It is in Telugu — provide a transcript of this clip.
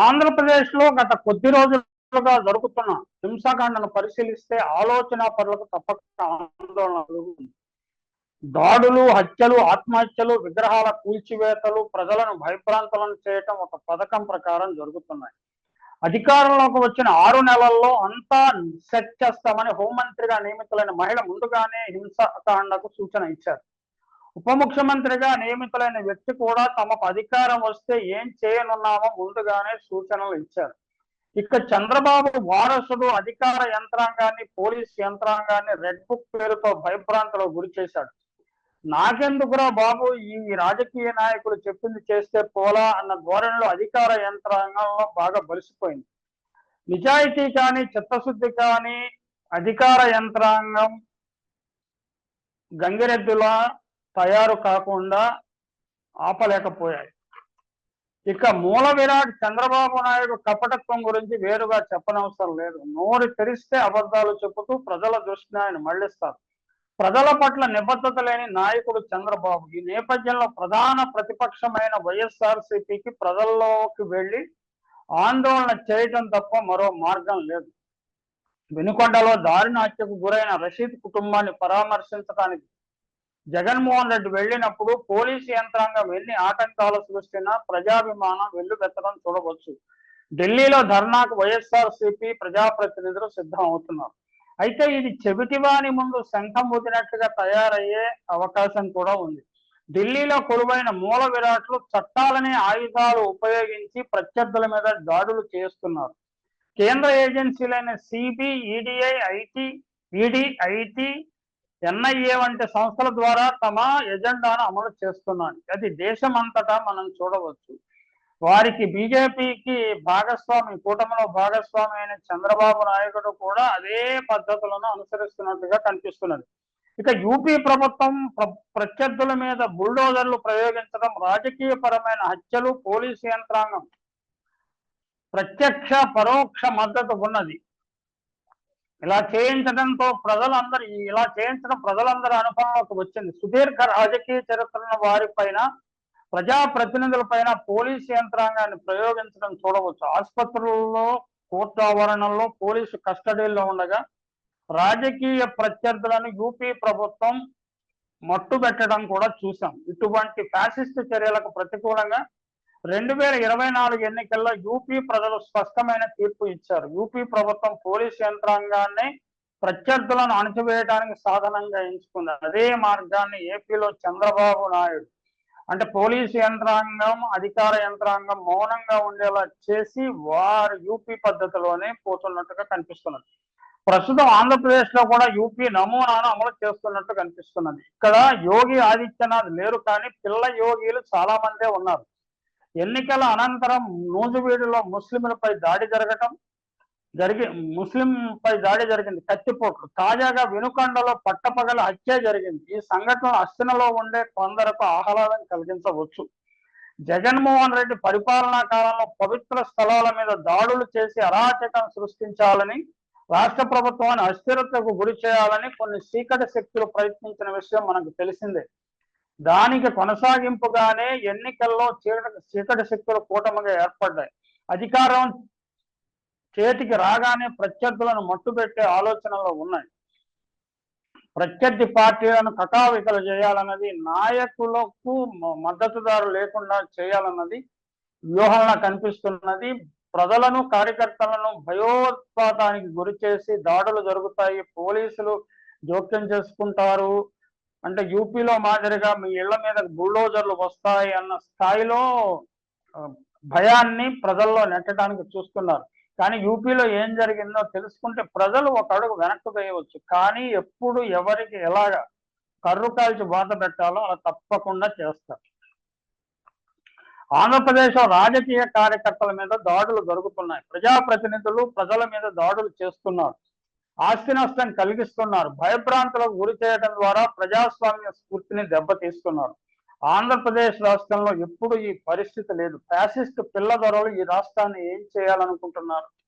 ఆంధ్రప్రదేశ్లో గత కొద్ది రోజులుగా జరుగుతున్న హింసాకాండను పరిశీలిస్తే ఆలోచన పరులకు తప్పక ఆందోళన కలుగుతుంది దాడులు హత్యలు ఆత్మహత్యలు విగ్రహాల కూల్చివేతలు ప్రజలను భయభ్రాంతులను చేయటం ఒక పథకం ప్రకారం జరుగుతున్నాయి. అధికారంలోకి వచ్చిన ఆరు నెలల్లో అంతా సెట్ చేస్తామని హోంమంత్రిగా నియమితులైన మహిళ ముందుగానే హింసాకాండకు సూచన ఇచ్చారు. ఉప ముఖ్యమంత్రిగా నియమితులైన వ్యక్తి కూడా తమకు అధికారం వస్తే ఏం చేయనున్నామో ముందుగానే సూచనలు ఇచ్చారు. ఇక చంద్రబాబు వారసుడు అధికార యంత్రాంగాన్ని పోలీస్ యంత్రాంగాన్ని రెడ్ బుక్ పేరుతో భయభ్రాంతులకు గురి చేశాడు. నాకెందుకురా బాబు ఈ రాజకీయ నాయకులు చెప్పింది చేస్తే పోలా అన్న ధోరణిలో అధికార యంత్రాంగంలో బాగా బలిసిపోయింది. నిజాయితీ కానీ చిత్తశుద్ధి కానీ అధికార యంత్రాంగం గంగిరెద్దులా తయారు కాకుండా ఆపలేకపోయాయి. ఇక మూల విరాట్ చంద్రబాబు నాయుడు కపటత్వం గురించి వేరుగా చెప్పనవసరం లేదు. నోరు తెరిస్తే అబద్ధాలు చెబుతూ ప్రజల దృష్టిని ఆయన మళ్ళిస్తారు ప్రజల పట్ల నిబద్ధత లేని నాయకుడు చంద్రబాబు ఈ నేపథ్యంలో ప్రధాన ప్రతిపక్షమైన వైఎస్ఆర్సీపీకి ప్రజల్లోకి వెళ్ళి ఆందోళన చేయటం తప్ప మరో మార్గం లేదు. వెనుకొండలో దారుణ హత్యకు గురైన రషీద్ కుటుంబాన్ని పరామర్శించడానికి జగన్మోహన్ రెడ్డి వెళ్ళినప్పుడు పోలీసు యంత్రాంగం ఎన్ని ఆటంకాలు సృష్టినా ప్రజాభిమానం వెల్లుబెత్తడం చూడవచ్చు. ఢిల్లీలో ధర్నాకు వైఎస్ఆర్ సిపి ప్రజాప్రతినిధులు సిద్ధం అవుతున్నారు. అయితే ఇది చెవిటివాని ముందు శంఖం ఊదినట్టుగా తయారయ్యే అవకాశం కూడా ఉంది. ఢిల్లీలో కొలువైన మూల విరాట్లు చట్టాలనే ఆయుధాలు ఉపయోగించి ప్రత్యర్థుల మీద దాడులు చేస్తున్నారు. కేంద్ర ఏజెన్సీలైన సిబి ఈడిఐ ఐటీ ఈడీ ఐటీ ఎన్ఐఏ వంటి సంస్థల ద్వారా తమ ఎజెండాను అమలు చేస్తున్నాయి. అది దేశమంతటా మనం చూడవచ్చు. వారికి బీజేపీకి భాగస్వామి కూటమిలో భాగస్వామి అయిన చంద్రబాబు నాయుడు కూడా అదే పద్ధతులను అనుసరిస్తున్నట్టుగా కనిపిస్తున్నది. ఇక యూపీ ప్రభుత్వం ప్ర- ప్రత్యర్థుల మీద బుల్డోజర్లు ప్రయోగించడం రాజకీయ పరమైన హత్యలు పోలీసు యంత్రాంగం ప్రత్యక్ష పరోక్ష మద్దతు ఉన్నది. ఇలా చేయించడంతో ప్రజలందరూ ఇలా చేయించడం ప్రజలందరి అనుభవంలోకి వచ్చింది. సుదీర్ఘ రాజకీయ చరిత్రను వారిపైన ప్రజా ప్రతినిధులపైన పోలీసు యంత్రాంగాన్ని ప్రయోగించడం చూడవచ్చు. ఆసుపత్రుల్లో కోర్టు ఆవరణలో పోలీసు కస్టడీలో ఉండగా రాజకీయ ప్రత్యర్థులను యూపీ ప్రభుత్వం మట్టు పెట్టడం కూడా చూసాం ఇటువంటి ఫ్యాసిస్ట్ చర్యలకు ప్రతికూలంగా రెండు వేల ఇరవై నాలుగు ఎన్నికల్లో యూపీ ప్రజలు స్పష్టమైన తీర్పు ఇచ్చారు. యూపీ ప్రభుత్వం పోలీస్ యంత్రాంగాన్ని ప్రత్యర్థులను అణచివేయడానికి సాధనంగా ఎంచుకుంది. అదే మార్గాన్ని ఏపీలో చంద్రబాబు నాయుడు అంటే పోలీసు యంత్రాంగం అధికార యంత్రాంగం మౌనంగా ఉండేలా చేసి వారు యూపీ పద్ధతిలోనే పోతున్నట్టుగా కనిపిస్తున్నది. ప్రస్తుతం ఆంధ్రప్రదేశ్లో కూడా యూపీ నమూనాను అమలు చేస్తున్నట్టు కనిపిస్తున్నది. ఇక్కడ యోగి ఆదిత్యనాథ్ లేరు కానీ పిల్ల యోగిలు చాలా మందే ఉన్నారు. ఎన్నికల అనంతరం నూజువీడులో ముస్లింలపై దాడి జరగటం జరిగి ముస్లింపై దాడి జరిగింది. కత్తిపోట్లు తాజాగా వెనుకొండలో పట్టపగల హత్య జరిగింది. ఈ సంఘటన అస్థినలో ఉండే కొందరకు ఆహ్లాదం కలిగించవచ్చు. జగన్మోహన్ రెడ్డి పరిపాలనా కాలంలో పవిత్ర స్థలాల మీద దాడులు చేసి అరాచకం సృష్టించాలని రాష్ట్ర ప్రభుత్వాన్ని అస్థిరతకు గురి చేయాలని కొన్ని చీకటి శక్తులు ప్రయత్నించిన విషయం మనకు తెలిసిందే. దానికి కొనసాగింపుగానే ఎన్నికల్లో చీకటి చీకటి శక్తులు కూటమిగా ఏర్పడ్డాయి. అధికారం చేతికి రాగానే ప్రత్యర్థులను మట్టుపెట్టే ఆలోచనలో ఉన్నాయి. ప్రత్యర్థి పార్టీలను కకావికలు చేయాలన్నది నాయకులకు మద్దతుదారు లేకుండా చేయాలన్నది వ్యూహంలా కనిపిస్తున్నది. ప్రజలను కార్యకర్తలను భయోత్పాతానికి గురి చేసి దాడులు జరుగుతాయి. పోలీసులు జోక్యం చేసుకుంటారు. అంటే యూపీలో మాదిరిగా మీ ఇళ్ళ మీద బుల్డోజర్లు వస్తాయి అన్న స్థాయిలో భయాన్ని ప్రజల్లో నెట్టడానికి చూస్తున్నారు. కానీ యూపీలో ఏం జరిగిందో తెలుసుకుంటే ప్రజలు ఒక అడుగు వెనక్కి వేయవచ్చు. కానీ ఎప్పుడు ఎవరికి ఎలాగ కర్రు కాల్చి బాధ పెట్టాలో అలా తప్పకుండా చేస్తారు. ఆంధ్రప్రదేశ్ రాజకీయ కార్యకర్తల మీద దాడులు జరుగుతున్నాయి. ప్రజాప్రతినిధులు ప్రజల మీద దాడులు చేస్తున్నారు. ఆస్తి నష్టం కలిగిస్తున్నారు. భయభ్రాంతులకు గురి చేయడం ద్వారా ప్రజాస్వామ్య స్ఫూర్తిని దెబ్బతీస్తున్నారు. ఆంధ్రప్రదేశ్ రాష్ట్రంలో ఎప్పుడు ఈ పరిస్థితి లేదు. ఫ్యాసిస్ట్ పిల్ల దొరలు ఈ రాష్ట్రాన్ని ఏం చేయాలనుకుంటున్నారు?